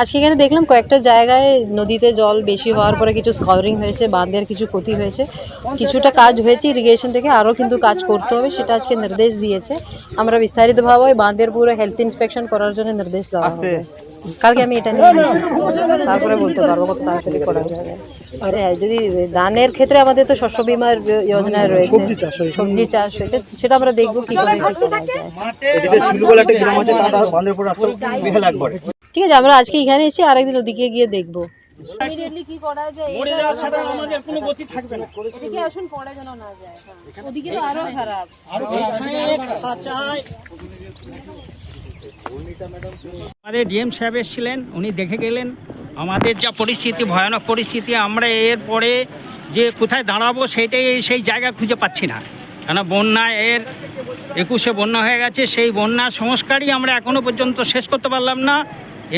আজকে এখানে দেখলাম কয়েকটা জায়গায় নদীতে জল বেশি হওয়ার পরে কিছু স্কাউরিং হয়েছে, বাঁধের কিছু ক্ষতি হয়েছে। কিছুটা কাজ হয়েছে ইরিগেশন থেকে আরও কিন্তু কাজ করতে হবে, সেটা আজকে নির্দেশ দিয়েছে। আমরা বিস্তারিতভাবে বাঁধের পুরো হেলথ ইন্সপেকশন করার জন্য নির্দেশ দেওয়া হবে। কালকে আমি এটা নিয়ে তারপরে বলতে পারব কত তাড়াতাড়ি করা যাবে আরে যদি ধানের ক্ষেত্রে আমাদের তো শস্য বিমার যোজনায় রয়েছে। সবজি চাষ হয়েছে সেটা আমরা দেখব কি করে ঠিক আছে আমরা আজকে এখানে এসে আরেকদিন ওদিকে গিয়ে দেখব। কি করা যায় সেটা আমাদের কোনো গতি থাকবে না। এদিকে আসুন পড়ে যেন না যায়। ওদিকে তো আরও খারাপ। আমাদের ডিএম সাহেব এসেছিলেন, উনি দেখে গেলেন আমাদের যা পরিস্থিতি, ভয়ানক পরিস্থিতি, আমরা এর পরে যে কোথায় দাঁড়াবো সেটাই সেই জায়গা খুঁজে পাচ্ছি না। কেন বন্যা এর একুশে বন্যা হয়ে গেছে, সেই বন্যা সংস্কারই আমরা এখনও পর্যন্ত শেষ করতে পারলাম না।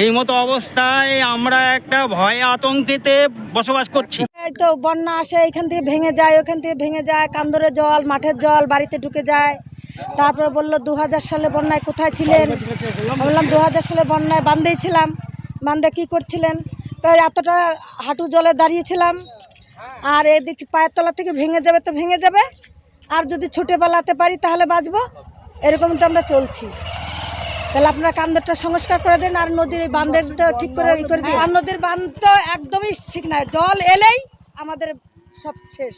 এই মতো অবস্থায় আমরা একটা ভয়ে আতঙ্কেতে বসবাস করছি। এই তো বন্যা আসে, এখান থেকে ভেঙে যায়, ওখান থেকে ভেঙে যায় কান্দরের জল, মাঠের জল, বাড়িতে ঢুকে যায়। তারপরে বলল দু সালে বন্যায় কোথায় ছিলেন? বললাম দু হাজার সালে বন্যায় বান্ধেই ছিলাম। বান্ধে কী করছিলেন? তো এতটা হাঁটু জলে দাঁড়িয়েছিলাম আর এদিক পায়ের তলা থেকে ভেঙে যাবে তো ভেঙে যাবে। আর যদি ছুটে বেলাতে পারি তাহলে বাঁচবো। এরকম তো আমরা চলছি। তাহলে আপনারা কান্দরটা সংস্কার করে দেন, আর নদীর এই তো ঠিক করে ই করে দিন। আর নদীর বাঁধ তো একদমই ঠিক না। জল এলেই আমাদের সব শেষ।